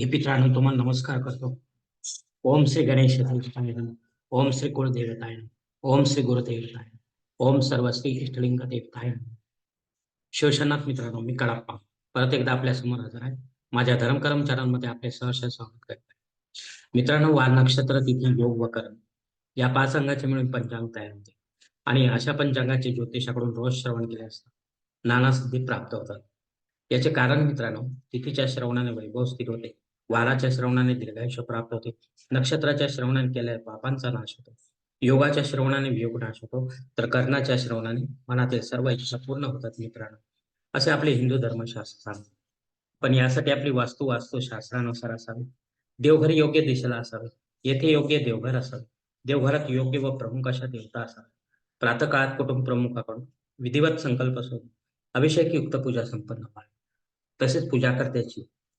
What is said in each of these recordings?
हे मित्रांनो तुम्हाला नमस्कार करतो. ओम श्री गणेश ओम श्री कुलदेवताय ओम श्री गुरुदेवताय ओम सर्व श्री इष्टलिंग देवताय शिवशनाथ मित्रांनो मी कडाप्पा परत एकदा आपल्यासमोर हजर आहे. माझ्या धर्म कर्मचाऱ्यांमध्ये आपले सहर्ष स्वागत करत आहे मित्रांनो वार नक्षत्र तिथी योग व करण या पाच अंगाचे मिळून पंचांग तयार होते. आणि अशा पंचांगाचे ज्योतिषाकडून रोज श्रवण केले असता नाना सिद्धी प्राप्त होतात. याचे कारण मित्रांनो तिथीच्या श्रवणाने वैभव स्थिर होते. वाराच्या श्रवणाने दीर्घायुष्य प्राप्त होते. नक्षत्राच्या श्रवणाने केल्या पापांचा नाश होतो. योगाच्या श्रवणाने वियोग नाश होतो. तर कर्णाच्या श्रवणाने मनातील सर्व इच्छा पूर्ण होतात मित्रांनो. असे आपले हिंदू धर्मशास्त्र सांगते पण यासाठी आपली वास्तू वास्तू शास्त्रानुसार असावी. देवघर योग्य दिशेला असावे. येथे योग्य देवघर असावे. देवघरात योग्य व प्रमुख अशा देवता असाव्या प्रातकाळात कुटुंब प्रमुखाकडून विधिवत संकल्प सोडून अभिषेक युक्त पूजा संपन्न व्हावी तसेच पूजाकर्त्याची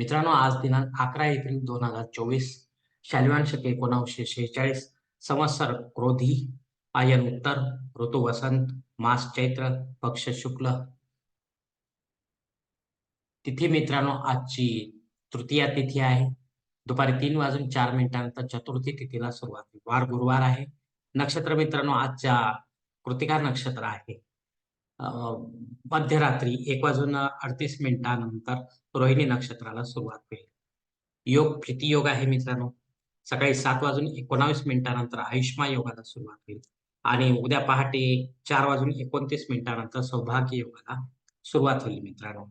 मित्रांनो आज दिनांक अकरा एप्रिल दोन हजार चोवीस शालिवान शके शेहेचाळीस संवत्सर क्रोधी आयन उत्तर ऋतू वसंत मास चैत्र पक्ष शुक्ल. तिथी मित्रांनो आजची तृतीया तिथी आहे. दुपारी तीन वाजून चार मिनिटांनंतर चतुर्थी तिथीला सुरुवात. वार गुरुवार आहे. नक्षत्र मित्रांनो आजच्या कृतिका नक्षत्र आहे. मध्यरात्री एक वाजून अडतीस मिनिटानंतर रोहिणी नक्षत्राला सुरुवात होईल. योग प्रीती योग आहे मित्रांनो. सकाळी सात वाजून एकोणावीस मिनिटानंतर आयुष्मा योगाला सुरुवात होईल. आणि उद्या पहाटे चार वाजून एकोणतीस मिनिटानंतर सौभाग्य योगाला सुरुवात होईल मित्रांनो.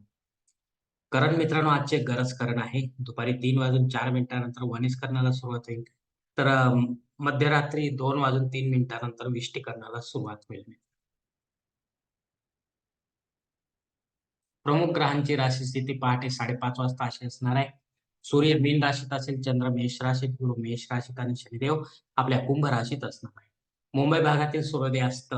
करण मित्रांनो आजचे गरज करण आहे. दुपारी तीन वाजून चार मिनिटानंतर वनिष्करणाला सुरुवात होईल. तर मध्यरात्री दोन वाजून तीन मिनिटानंतर विष्टीकरणाला सुरुवात होईल प्रमुख ग्रहांची राशी स्थिती पहाटे साडेपाच वाजता अशी असणार आहे. सूर्य मीन राशीत असेल चंद्र मेष राशीत गुरु मेष राशीत आणि शनिदेव आपल्या कुंभ राशीत असणार आहे. मुंबई भागातील सूर्योदयास्त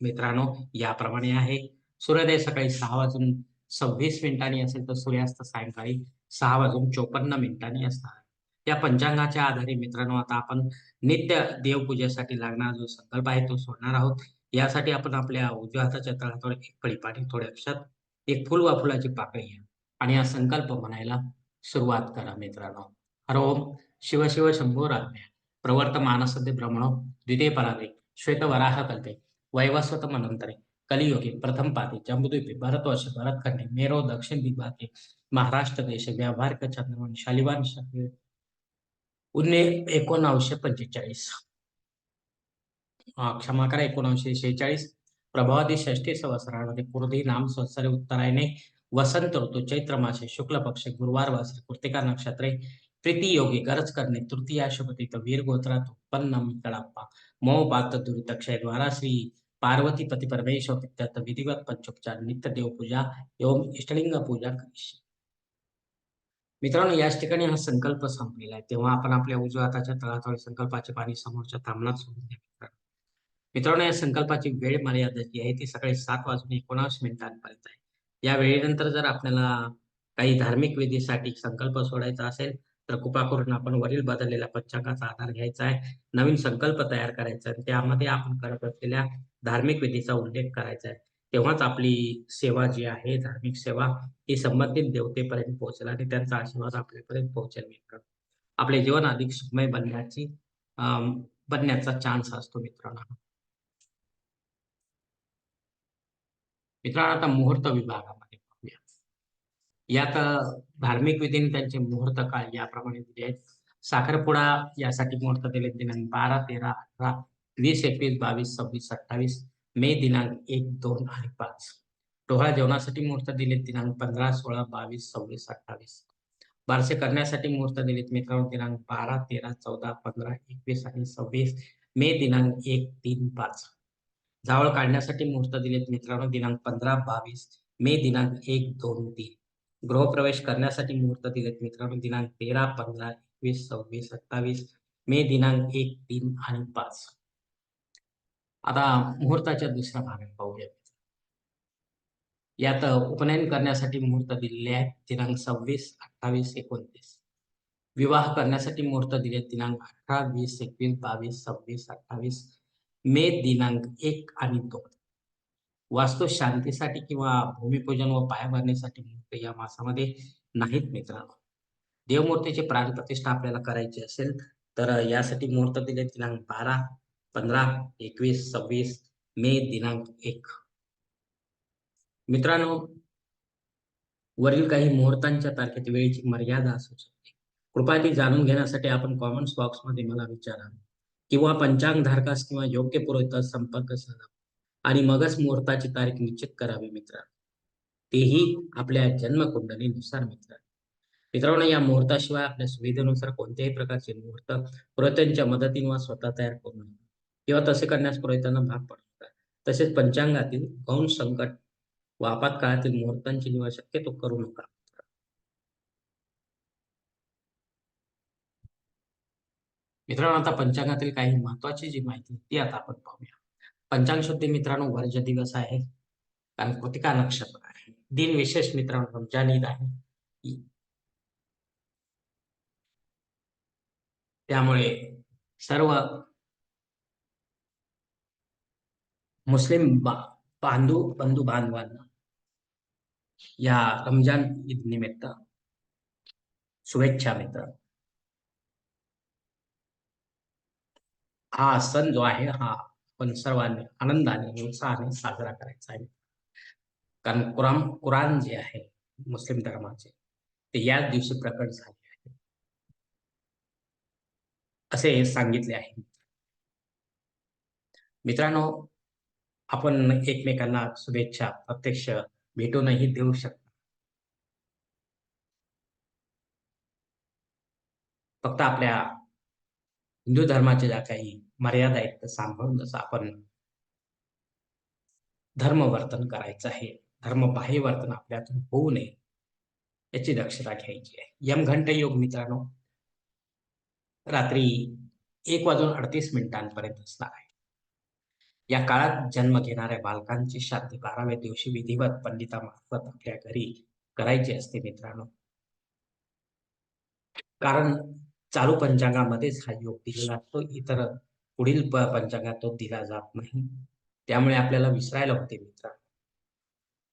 मित्रांनो याप्रमाणे आहे. सूर्योदय सकाळी सहा वाजून सव्वीस मिनिटांनी असेल तर सूर्यास्त सायंकाळी सहा वाजून चोपन्न मिनिटांनी असणार आहे. या पंचांगाच्या आधारे मित्रांनो आता आपण नित्य देवपूजेसाठी लागणारा जो संकल्प आहे तो सोडणार आहोत. यासाठी आपण आपल्या उजव्या हाताच्या तळावर एक पळी पाणी थोडे अक्षात एक फुल वा फुलाची पाकळी आहे. आणि हा संकल्प म्हणायला सुरुवात करा मित्रांनो. हरोम शिव शिव शंभो राज्ञ. प्रवर्त मानसद्य ब्रह्मणो द्वितीय परागे श्वेत वराह कल्पे. वैवस्वत मनंतरे कलियुगे प्रथम पाते. जम्बुद्वीपे. भरतवर्ष. भरतखंडे. मेरो दक्षिण दिग्भागे. महाराष्ट्र देश व्यावहारिक चंद्रवन शालिवान शके उन्ने एकोणावीसशे पंचेचाळीस. क्षमा करा एकोणावीसशे शेहेचाळीस. प्रभावादी षष्ठी संवत्सरामध्ये कुर्दी नाम संवत्सरे उत्तरायणे वसंत ऋतू चैत्र मासे शुक्ल पक्ष गुरुवार वासरे कृतिका नक्षत्रे प्रीती योगी गरज करणे तृतीया शुभतीत वीर गोत्रात उत्पन्न कडाप्पा मो पात दुरित क्षय द्वारा श्री पार्वती पती परमेश्वर पित्यात विधिवत पंचोपचार नित्य देवपूजा एवं इष्टलिंग पूजा करिष्ये मित्रांनो याच ठिकाणी हा संकल्प संपलेला आहे. तेव्हा आपण आपल्या उजव्या हाताच्या तळातळ संकल्पाचे पाणी समोरच्या तामणात सोडून द्या मित्रांनो. या संकल्पाची वेळ मर्यादा जी आहे ती सकाळी सात वाजून एकोणावीस मिनिटांपर्यंत आहे. या वेळेनंतर जर आपल्याला काही धार्मिक विधीसाठी संकल्प सोडायचा असेल तर कृपा करून आपण वरील बदललेल्या पंचांगाचा आधार घ्यायचा आहे. नवीन संकल्प तयार करायचा आहे. त्यामध्ये आपण करत असलेल्या धार्मिक विधीचा उल्लेख करायचा आहे. तेव्हाच आपली सेवा जी आहे धार्मिक सेवा ही संबंधित देवतेपर्यंत पोहोचेल आणि त्यांचा आशीर्वाद आपल्यापर्यंत पोहोचेल मित्रांनो. आपले जीवन अधिक सुखमय बनण्याची अं, बनण्याचा चान्स असतो मित्रांनो. मित्रांनो आता मुहूर्त विभागामध्ये पाहूया यात धार्मिक विधीने त्यांचे मुहूर्त काळ याप्रमाणे दिले आहेत. साखरपुडा यासाठी मुहूर्त दिले दिनांक बारा तेरा अठरा वीस एकवीस बावीस सव्वीस अठ्ठावीस मे दिनांक एक दोन आणि पाच. डोहाळ जेवणासाठी मुहूर्त दिलेत दिनांक पंधरा सोळा बावीस सव्वीस अठ्ठावीस. बारसे करण्यासाठी मुहूर्त दिलेत मित्रांनो दिनांक बारा तेरा चौदा पंधरा एकवीस आणि सव्वीस मे दिनांक एक तीन पाच. जावळ काढण्यासाठी मुहूर्त दिलेत मित्रांनो दिनांक पंधरा बावीस मे दिनांक एक दोन तीन. गृहप्रवेश करण्यासाठी मुहूर्त दिलेत मित्रांनो दिनांक तेरा पंधरा एकवीस सव्वीस अठ्ठावीस मे दिनांक एक तीन आणि पाच. आता मुहूर्ताच्या दुसऱ्या भागात पाहूया यात उपनयन करण्यासाठी मुहूर्त दिलेले आहेत दिनांक सव्वीस अठ्ठावीस एकोणतीस. विवाह करण्यासाठी मुहूर्त दिले दिनांक अठरा वीस एकवीस बावीस सव्वीस अठ्ठावीस मे दिनांक एक आणि दोन. वास्तू शांतीसाठी किंवा भूमिपूजन व पायाभरणीसाठी मुहूर्त या मासामध्ये नाहीत मित्रांनो. देवमूर्तीची प्राणप्रतिष्ठा आपल्याला करायची असेल तर यासाठी मुहूर्त दिले दिनांक बारा पंधरा एकवीस सव्वीस मे दिनांक एक. मित्रांनो वरील काही मुहूर्तांच्या तारखेत वेळेची मर्यादा असू शकते. कृपया ती जाणून घेण्यासाठी आपण कॉमेंट्स बॉक्समध्ये मला विचारा. किंवा पंचांग धारकास किंवा योग्य पुरोहितास संपर्क साधा. आणि मगच मुहूर्ताची तारीख निश्चित करावी मित्रांनो. तेही आपल्या जन्मकुंडलीनुसार मित्र मित्रांनो या मुहूर्ताशिवाय आपल्या सुविधेनुसार कोणत्याही प्रकारचे मुहूर्त पुरोहितांच्या मदतीने स्वतः तयार करू नये. किंवा तसे करण्यास पुरोहितांना भाग पडू तसेच पंचांगातील गौण संकट व आपत्काळातील मुहूर्तांची निवड शक्यतो करू नका. मित्रांनो आता पंचांगातील काही महत्वाची जी माहिती ती आता आपण पाहूया. पंचांग शुद्धी मित्रांनो वर्ज दिवस आहे. कारण कृतिका नक्षत्र आहे. दिन विशेष मित्रांनो रमजान ईद आहे. त्यामुळे सर्व मुस्लिम बांधू बंधू बांधवांना या रमजान ईद निमित्त शुभेच्छा मित्र. हा सण जो आहे हा आपण सर्वांनी आनंदाने उत्साहाने साजरा करायचा आहे. कारण कुरान कुराण जे आहे मुस्लिम धर्माचे ते याच दिवशी प्रकट झाले आहे. असे सांगितले आहे. मित्रांनो आपण एकमेकांना शुभेच्छा प्रत्यक्ष भेटूनही देऊ शकतो. फक्त आपल्या हिंदू धर्माच्या ज्या काही मर्यादा आहेत त्या सांभाळूनच आपण धर्म वर्तन करायचं आहे धर्मबाह्य वर्तन आपल्यातून होऊ नये याची दक्षता घ्यायची आहे. यम घंट योग मित्रांनो रात्री एक वाजून अडतीस मिनिटांपर्यंत असणार आहे. या काळात जन्म घेणाऱ्या बालकांची श्राद्ध बाराव्या दिवशी विधिवत पंडितामार्फत आपल्या घरी करायची असते मित्रांनो. कारण चालू पंचांगामध्येच हा योग दिला जातो. इतर पुढील पंचांगात तो दिला जात नाही. त्यामुळे आपल्याला विसरायला होते मित्रांनो.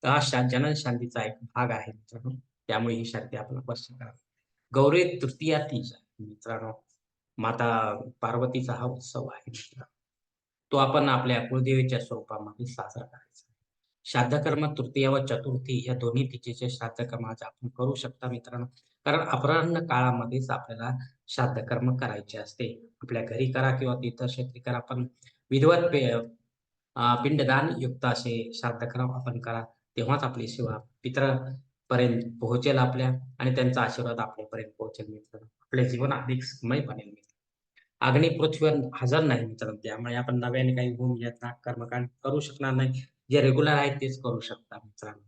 हा जनन शांतीचा एक भाग आहे मित्रांनो. त्यामुळे ही शांती आपण स्पष्ट करावी गौरी तृतीया तीज मित्रांनो. माता पार्वतीचा हा उत्सव आहे मित्रांनो. तो आपण आपल्या कुळदेवीच्या स्वरूपामध्ये साजरा करायचा श्राद्धकर्म तृतीय व चतुर्थी या दोन्ही तिचे श्राद्धकर्म आज आपण करू शकता मित्रांनो. कारण अपराह्न काळामध्येच आपल्याला श्राद्धकर्म करायचे असते. आपल्या घरी करा किंवा तीर्थक्षेत्री करा पण विधवत पिंडदान युक्त असे श्राद्धकर्म आपण करा. तेव्हाच आपली सेवा पित्र पर्यंत पोहोचेल आपल्या आणि त्यांचा आशीर्वाद आपल्यापर्यंत पोहोचेल मित्रांनो. आपले जीवन अधिक सुखमय बनेल अग्नी पृथ्वीवर हजर नाही मित्रांनो. त्यामुळे आपण नव्याने काही होम यत्न कर्मकांड करू शकणार नाही. जे रेग्युलर आहेत तेच करू शकता मित्रांनो.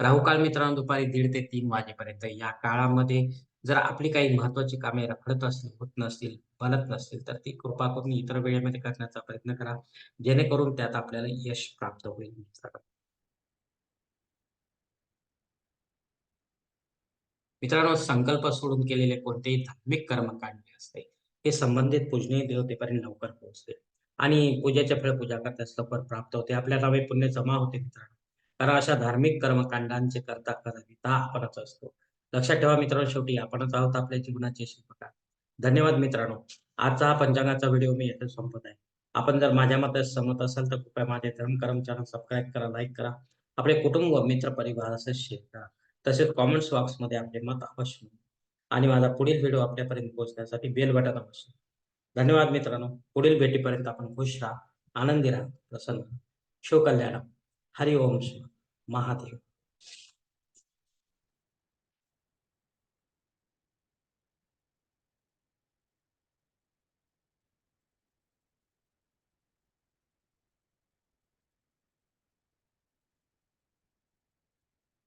राहुकाळ मित्रांनो दुपारी दीड ते तीन वाजेपर्यंत. या काळामध्ये जर आपली काही महत्वाची कामे रखडत असतील होत नसतील बनत नसतील तर ती कृपा करून इतर वेळेमध्ये करण्याचा प्रयत्न करा. जेणेकरून त्यात आपल्याला यश प्राप्त होईल. मित्रांनो संकल्प सोडून केलेले कोणतेही धार्मिक कर्मकांड असते हे संबंधित पूजनीय देवतेपर्यंत लवकर पोहोचते. आणि पूजेच्या फळ पूजा करताच लवकर प्राप्त होते. आपल्या नावे पुण्य जमा होते मित्रांनो. कारण अशा धार्मिक कर्मकांडांचे करता करता आपणच असतो. लक्षात ठेवा मित्रांनो शेवटी आपणच आहोत आपल्या जीवनाचे शिल्पकार. धन्यवाद मित्रांनो. आजचा हा पंचांगाचा व्हिडिओ मी येथे संपत आहे. आपण जर माझ्या मते सहमत असाल तर कृपया माझे धर्म कर्म चॅनल सबस्क्राईब करा लाईक करा. आपले कुटुंब मित्र परिवार असे शेअर करा. तसेच कॉमेंट्स बॉक्समध्ये आपले मत अवश्य आणि माझा पुढील व्हिडिओ आपल्यापर्यंत पोहोचण्यासाठी बेल बटन अवश्य. धन्यवाद मित्रांनो. पुढील भेटीपर्यंत आपण खुश राहा आनंदी राहा प्रसन्न शिवकल्याण. हरिओम महादेव.